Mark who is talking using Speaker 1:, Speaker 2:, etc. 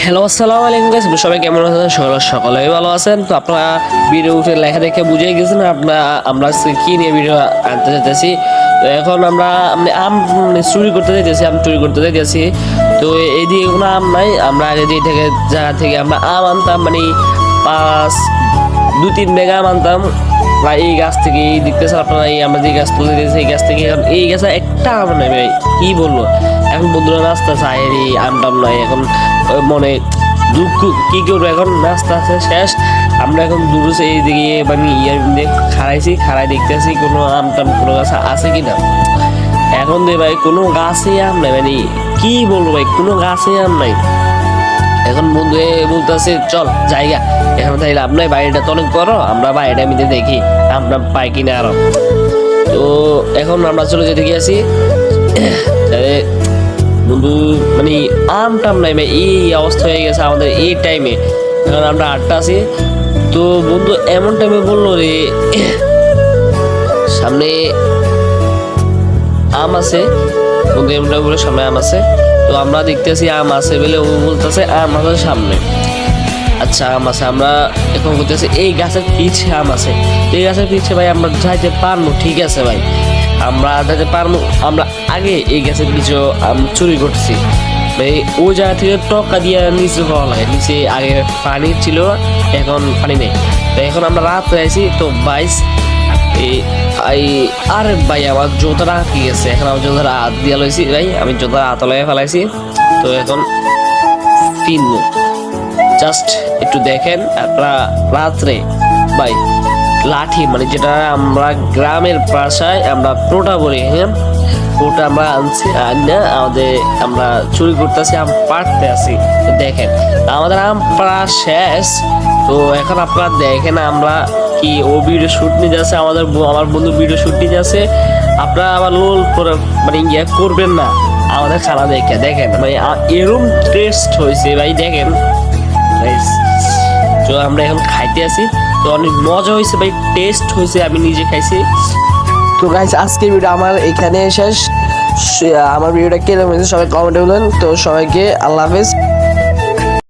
Speaker 1: Hello আসসালামু আলাইকুম guys সবাই কেমন আছেন? সকলে সকলেই ভালো আছেন। তো আপনারা ভিডিও উঠে লেখা দেখে বুঝে গেছেন আপনারা আমরা কি নিয়ে ভিডিও আনতে চাইতেছি তো এখন আমরা মানে আম মানে চুরি করতে যাইতেছি, আম চুরি করতে যাইতেছি। তো এইদিকে কোনো আম নাই, আমরা আগে যে থেকে জায়গা থেকে আমরা আম আনতাম মানে পাঁচ দু তিন বেগা আম আনতাম। বা এই গাছ থেকে এই দেখতেছেন আপনারা, এই আমরা যে গাছ তুলে দিয়েছি, এই গাছ থেকে এখন এই গাছে একটা আম নাই ভাই, কি বলব? এখন বন্ধুরা নাস্তা চায় এই আম টাম নাই, এখন মনে দুঃখ, কি করব? এখন নাস্তা আছে, শেষ। আমরা এখন দূর এই দিকে মানে ইয়ার দিয়ে খাড়াইছি, খাড়াই দেখতেছি কোনো আম টাম কোনো গাছ আছে কি না এখন দে ভাই, কোনো গাছে আম নাই মানে কি বলব ভাই, কোনো গাছে আম নাই। এখন বন্ধু, এ বলতেছে, চল, জায়গা। এখন তাইলে আপনার বাড়িটা তো অনেক বড়, আমরা বাড়িটা মিলে দেখি, আমরা পাই কিনা আরও। তো এখন আমরা চলে যেতে গিয়েছি বন্ধু মানে আম টাম নাই ভাই এই অবস্থা হয়ে গেছে আমাদের এই টাইমে এখন আমরা আটটা আছি। তো বন্ধু, এমন টাইমে বলল রে সামনে আম আছে। বন্ধু, এমন টাইমে বলে সামনে আম আছে। তো আমরা দেখতেছি আম আছে বলে ও বলতেছে আম আছে সামনে। আচ্ছা আম আছে। আমরা এখন বলতেছি, এই গাছের পিছে আম আছে। এই গাছের পিছে ভাই আমরা যাইতে পারব ঠিক আছে ভাই? আমরা যাইতে পারব আমরা আগে এই গাছের পিছু আম চুরি করছি ভাই ও জায়গা থেকে টকা দিয়ে নিচে হওয়া লাগে। নিচে আগে পানি ছিল, এখন পানি নেই। তো এখন আমরা রাত আছি তো বাইশ এই আর ভাই, আমার জোতাটা কি গেছে এখন আমি জোতাটা হাত দিয়া লইছি ভাই, আমি জোতাটা হাত লয়ে ফেলাইছি। তো এখন কিনবো জাস্ট একটু দেখেন, আপনারা রাত্রে, ভাই লাঠি মানে যেটা আমরা গ্রামের ভাষায় আমরা প্রোটা বলি হ্যাঁ? ওটা আমরা আনছি না, আমাদের আমরা চুরি করতেছি, আম পাড়তে আছি। দেখেন, আমাদের আম পাড়া শেষ। তো এখন আপনারা দেখেন আমরা কি, ও ভিডিও শ্যুট নিয়ে যাচ্ছে আমাদের আমার বন্ধু ভিডিও শ্যুট নিয়ে যাচ্ছে আপনারা আবার লোল করে মানে ইয়ে করবেন না। আমাদের খানা দেখে, দেখেন মানে এরম টেস্ট হয়েছে, ভাই, দেখেন। তো আমরা এখন খাইতে আছি। তো অনেক মজা হয়েছে ভাই টেস্ট হয়েছে, আমি নিজে খাইছি।
Speaker 2: তো গাইস আজকে ভিডিও আমার এখানে শেষ। আমার ভিডিওটা কেমন হয়েছে সবাই কমেন্টে বলুন তো সবাইকে আল্লাহ হাফেজ।